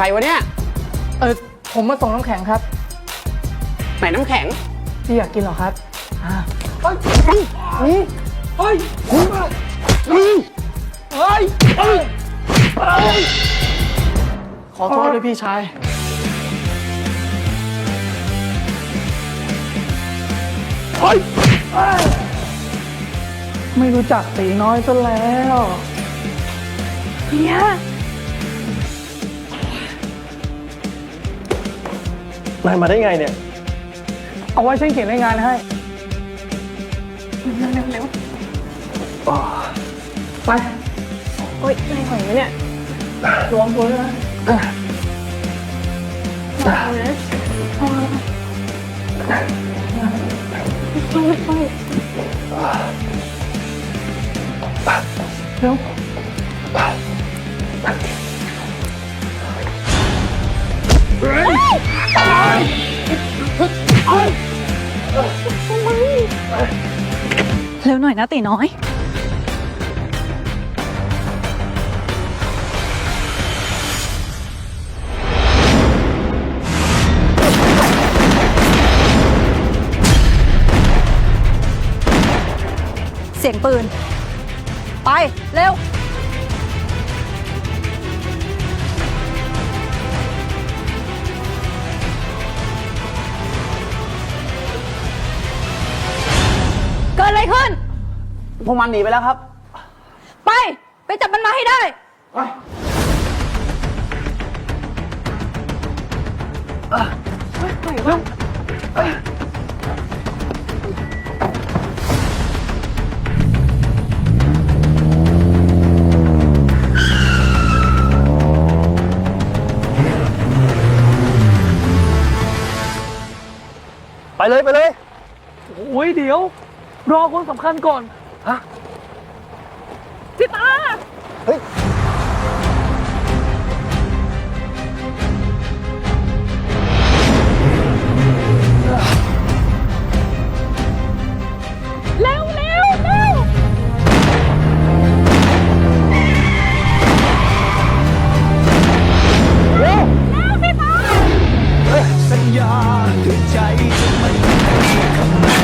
รวะเนี่ย เออผมมาส่งน้ำแข็งครับ ไหนน้ำแข็ง พี่อยากกินเหรอครับอ่าเฮ้ยเฮ้ยเฮ้ยเฮ้ยเฮ้ยเฮ้ยขอโทษด้วยพี่ชาย เฮ้ย ไม่รู้จักตีน้อยซะแล้ว เฮีย นายมาได้ไงเนี่ย เอาไว้ฉันเขียนรายงานให้ไปโอ๊ยนายไหวไหมเนี่ยรวมตัวด้วยนะเอานะค่อยเร็วเเร็วหน่อยนะตีน้อย เสียงปืน ไป เร็ว อะไรขึ้น พวกมันหนีไปแล้วครับ ไป ไปจับมันมาให้ได้ ไปเลยไปเลย โอ้ยเดี๋ยว รอคนสำคัญก่อน ฮะ พี่ตา เฮ้ย เร็วเร็วเร็วสัญญาด้วยใจจะไม่คำนึง